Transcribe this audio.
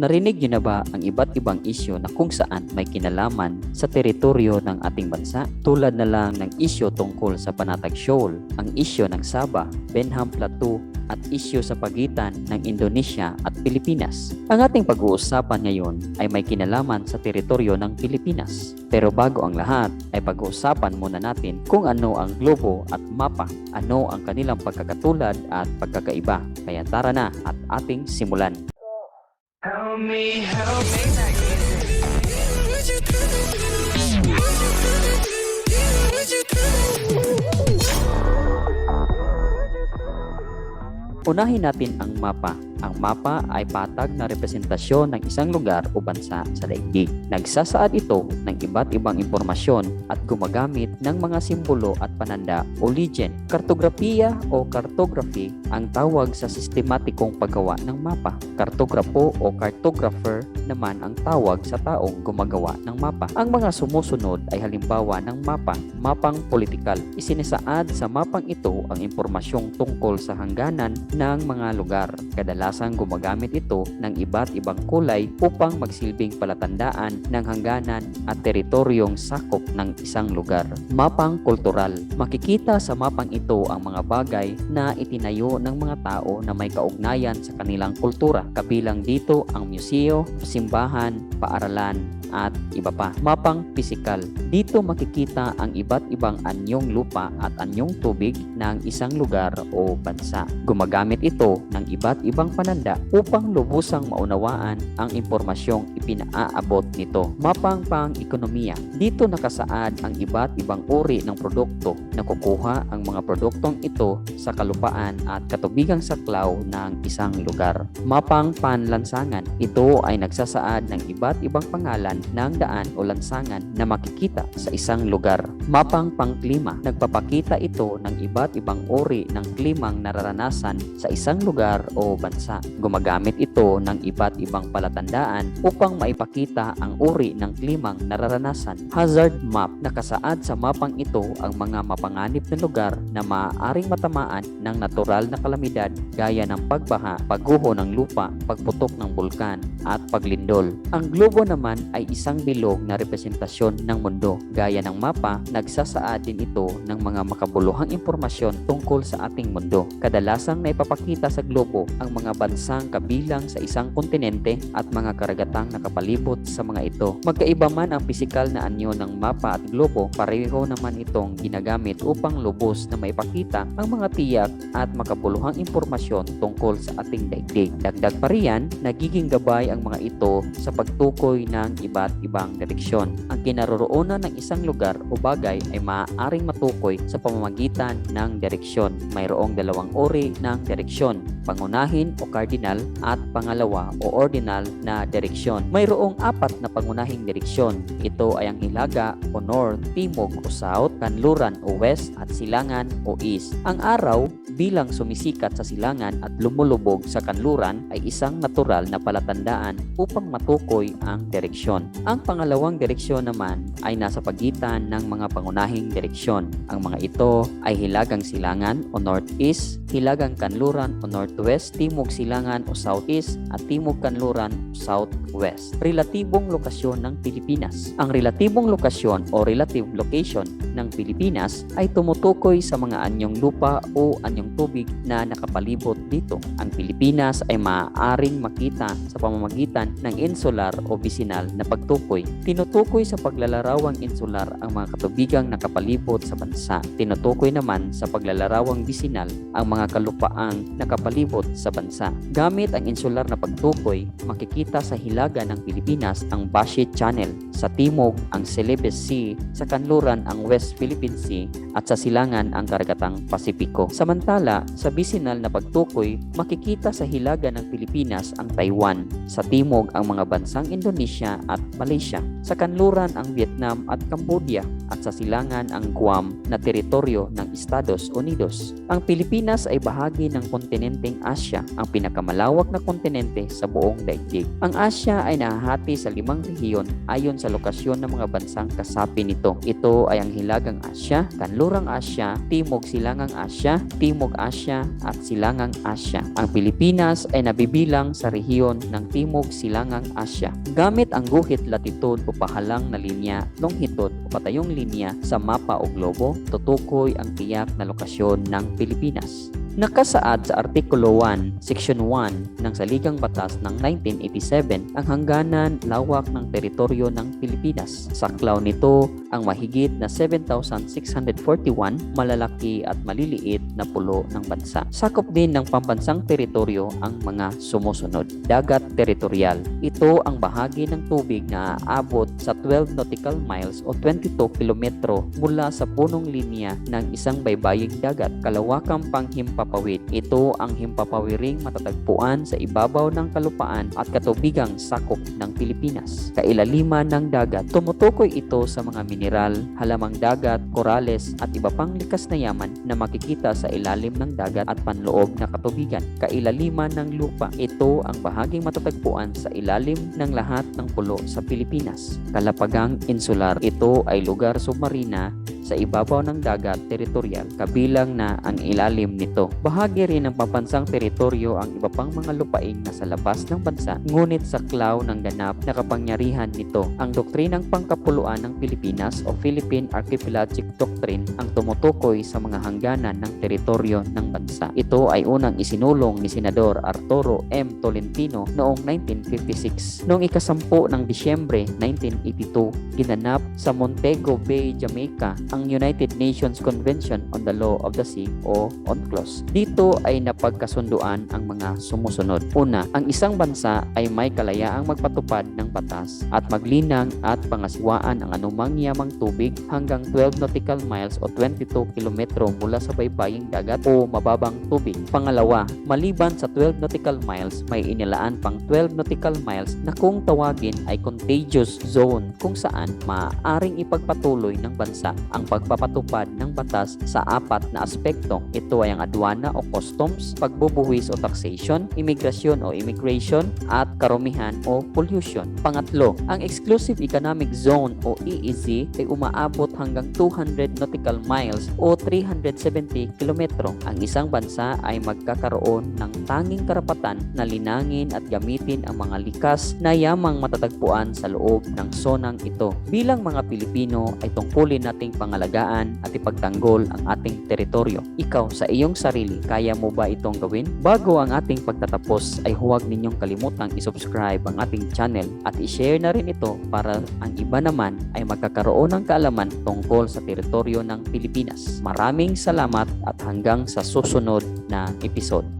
Narinig niyo na ba ang iba't ibang isyo na kung saan may kinalaman sa teritoryo ng ating bansa? Tulad na lang ng isyo tungkol sa Panatag Shoal, ang isyo ng Sabah, Benham Plateau at isyo sa pagitan ng Indonesia at Pilipinas. Ang ating pag-uusapan ngayon ay may kinalaman sa teritoryo ng Pilipinas. Pero bago ang lahat ay pag-uusapan muna natin kung ano ang globo at mapa, ano ang kanilang pagkakatulad at pagkakaiba. Kaya tara na at ating simulan. Help me, help me. Unahin natin ang mapa. Ang mapa ay patag na representasyon ng isang lugar o bansa sa daigdig. Nagsasaad ito ng iba't ibang impormasyon at gumagamit ng mga simbolo at pananda o legend. Kartografiya o cartography ang tawag sa sistematikong paggawa ng mapa. Kartograpo o cartographer naman ang tawag sa taong gumagawa ng mapa. Ang mga sumusunod ay halimbawa ng mapa, mapang politikal. Isinisaad sa mapang ito ang impormasyong tungkol sa hangganan ng mga lugar. Kadalasang gumagamit ito ng iba't ibang kulay upang magsilbing palatandaan ng hangganan at teritoryong sakop ng isang lugar. Mapang kultural. Makikita sa mapang ito ang mga bagay na itinayo ng mga tao na may kaugnayan sa kanilang kultura. Kabilang dito ang museo, simbahan, paaralan, at iba pa. Mapang pisikal. Dito makikita ang iba't ibang anyong lupa at anyong tubig ng isang lugar o bansa. Gumagamit ito ng iba't ibang pananda upang lubusang maunawaan ang impormasyong ipinaaabot nito. Mapang pang-ekonomiya. Dito nakasaad ang iba't ibang uri ng produkto. Nakukuha ang mga produktong ito sa kalupaan at katubigang saklaw ng isang lugar. Mapang panlansangan. Ito ay nagsasaad ng iba't ibang pangalan ng daan o lansangan na makikita sa isang lugar. Mapang pangklima. Nagpapakita ito ng iba't ibang uri ng klimang nararanasan sa isang lugar o bansa. Gumagamit ito ng iba't ibang palatandaan upang maipakita ang uri ng klimang nararanasan. Hazard map. Nakasaad sa mapang ito ang mga mapanganib na lugar na maaaring matamaan ng natural na kalamidad gaya ng pagbaha, pagguho ng lupa, pagputok ng bulkan, at paglindol. Ang globo naman ay isang bilog na representasyon ng mundo. Gaya ng mapa, nagsasaad din ito ng mga makabuluhang impormasyon tungkol sa ating mundo. Kadalasang naipapakita sa globo ang mga bansang kabilang sa isang kontinente at mga karagatang nakapalibot sa mga ito. Magkaiba man ang pisikal na anyo ng mapa at globo, pareho naman itong ginagamit upang lubos na maipakita ang mga tiyak at makabuluhang impormasyon tungkol sa ating daigdig. Dagdag pa riyan, nagiging gabay ang mga ito sa pagtukoy ng iba't ibang direksyon. Ang kinaroroonan ng isang lugar o bagay ay maaaring matukoy sa pamamagitan ng direksyon. Mayroong dalawang uri ng direksyon, pangunahin o cardinal at pangalawa o ordinal na direksyon. Mayroong apat na pangunahing direksyon. Ito ay ang hilaga o north, timog o south, kanluran o west at silangan o east. Ang araw bilang sumisikat sa silangan at lumulubog sa kanluran ay isang natural na palatandaan upang matukoy ang direksyon. Ang pangalawang direksyon naman ay nasa pagitan ng mga pangunahing direksyon. Ang mga ito ay hilagang silangan o northeast, hilagang kanluran o northwest, timog silangan o southeast at timog kanluran o southwest. Relatibong lokasyon ng Pilipinas. Ang relatibong lokasyon o relative location ng Pilipinas ay tumutukoy sa mga anyong lupa o anyong tubig na nakapalibot dito. Ang Pilipinas ay maaaring makita sa pamamagitan ng insular o bisinal na pagtukoy. Tinutukoy sa paglalarawang insular ang mga katubigang nakapalibot sa bansa. Tinutukoy naman sa paglalarawang bisinal ang mga kalupaang nakapalibot sa bansa. Gamit ang insular na pagtukoy, makikita sa hilaga ng Pilipinas ang Bashi Channel, sa timog ang Celebes Sea, sa kanluran ang West Philippine Sea at sa silangan ang karagatang Pasipiko. Samantala, sa bisinal na pagtukoy, makikita sa hilaga ng Pilipinas ang Taiwan, sa timog ang mga bansang Indonesia at Malaysia, sa kanluran ang Vietnam at Cambodia at sa silangan ang Guam na teritoryo ng Estados Unidos. Ang Pilipinas ay bahagi ng kontinenteng Asya, ang pinakamalawak na kontinente sa buong daigdig. Ang Asya ay nahahati sa limang rehiyon ayon sa lokasyon ng mga bansang kasapi nito. Ito ay ang Hilagang Asya, Kanlurang Asya, Timog Silangang Asya, Timog Timog Asya at Silangang Asya. Ang Pilipinas ay nabibilang sa rehiyon ng Timog Silangang Asya. Gamit ang guhit latitude o pahalang na linya, longitude o patayong linya sa mapa o globo, tutukoy ang tiyak na lokasyon ng Pilipinas. Nakasaad sa Artikulo 1, Section 1 ng Saligang Batas ng 1987 ang hangganan lawak ng teritoryo ng Pilipinas. Saklaw nito ang mahigit na 7,641 malalaki at maliliit na pulo ng bansa. Sakop din ng pambansang teritoryo ang mga sumusunod. Dagat teritorial. Ito ang bahagi ng tubig na aabot sa 12 nautical miles o 22 kilometro mula sa punong linya ng isang baybaying dagat. Kalawakang panghimpapawid. Ito ang himpapawiring matatagpuan sa ibabaw ng kalupaan at katubigang sakop ng Pilipinas. Kailaliman ng dagat. Tumutukoy ito sa mga mineral, halamang dagat, korales at iba pang likas na yaman na makikita sa ilalim ng dagat at panloob na katubigan. Kailaliman ng lupa. Ito ang bahaging matatagpuan sa ilalim ng lahat ng pulo sa Pilipinas. Kalapagang insular. Ito ay lugar submarina sa ibabaw ng dagat teritorial kabilang na ang ilalim nito. Bahagi rin ng pampansang teritoryo ang iba pang mga lupain na sa labas ng bansa ngunit sa klaw ng ganap na kapangyarihan nito. Ang doktrinang pangkapuluan ng Pilipinas o Philippine Archipelagic Doctrine ang tumutukoy sa mga hangganan ng teritoryo ng bansa. Ito ay unang isinulong ni Senador Arturo M. Tolentino noong 1956. Noong ikasampu ng Disyembre 1982, ginanap sa Montego Bay, Jamaica ang United Nations Convention on the Law of the Sea o UNCLOS. Dito ay napagkasunduan ang mga sumusunod. Una, ang isang bansa ay may kalayaang magpatupad ng batas at maglinang at pangasiwaan ang anumang yamang tubig hanggang 12 nautical miles o 22 kilometro mula sa baybaying dagat o mababang tubig. Pangalawa, maliban sa 12 nautical miles, may inilaan pang 12 nautical miles na kung tawagin ay contagious zone kung saan maaaring ipagpatuloy ng bansa ang pagpapatupad ng batas sa apat na aspekto. Ito ay ang adwana o customs, pagbubuwis o taxation, imigrasyon o immigration, at karumihan o pollution. Pangatlo, ang Exclusive Economic Zone o EEZ ay umaabot hanggang 200 nautical miles o 370 kilometro. Ang isang bansa ay magkakaroon ng tanging karapatan na linangin at gamitin ang mga likas na yamang matatagpuan sa loob ng sonang ito. Bilang mga Pilipino ay tungkulin nating pangalagaan at ipagtanggol ang ating teritoryo. Ikaw sa iyong sarili, kaya mo ba itong gawin? Bago ang ating pagtatapos ay huwag ninyong kalimutang isubscribe ang ating channel at i-share na rin ito para ang iba naman ay magkakaroon ng kaalaman tungkol sa teritoryo ng Pilipinas. Maraming salamat at hanggang sa susunod na episode.